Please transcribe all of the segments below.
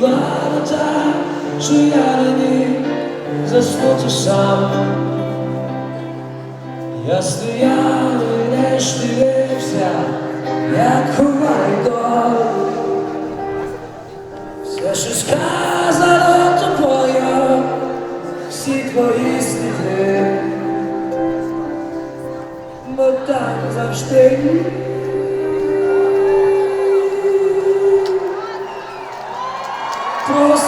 була так, що я на них заснути сам. Я стояв і не шевелився, як ховайдо. Все, що сказано тобою, всі твої сліди, бо так завжди. Просто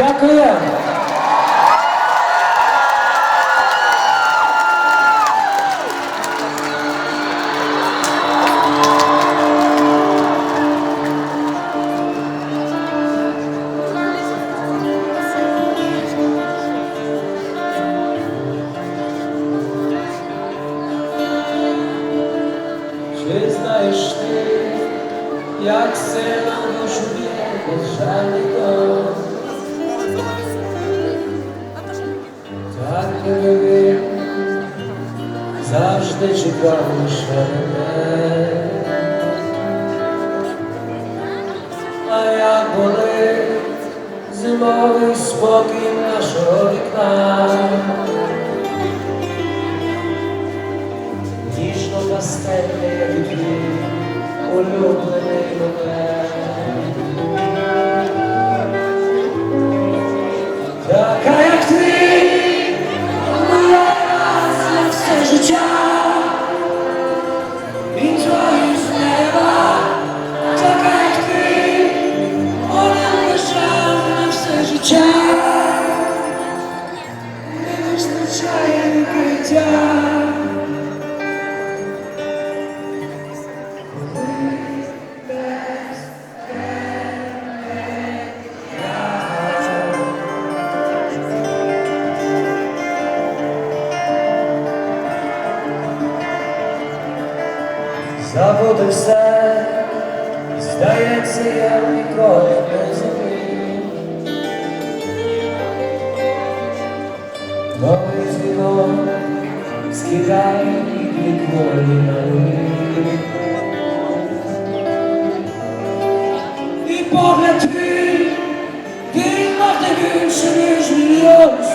Дякую. Чи знаєш ти, як сильно в душу б'є державний завжди чекав лише мене. А я болить зимовий спокій нашого вікна. Ніжно пастельний, як улюблений Забути все, здається, я ніколи не забив. Новий дзвінок скидає віколі на руки. І погляд твій, він мав більше, ніж мільйон.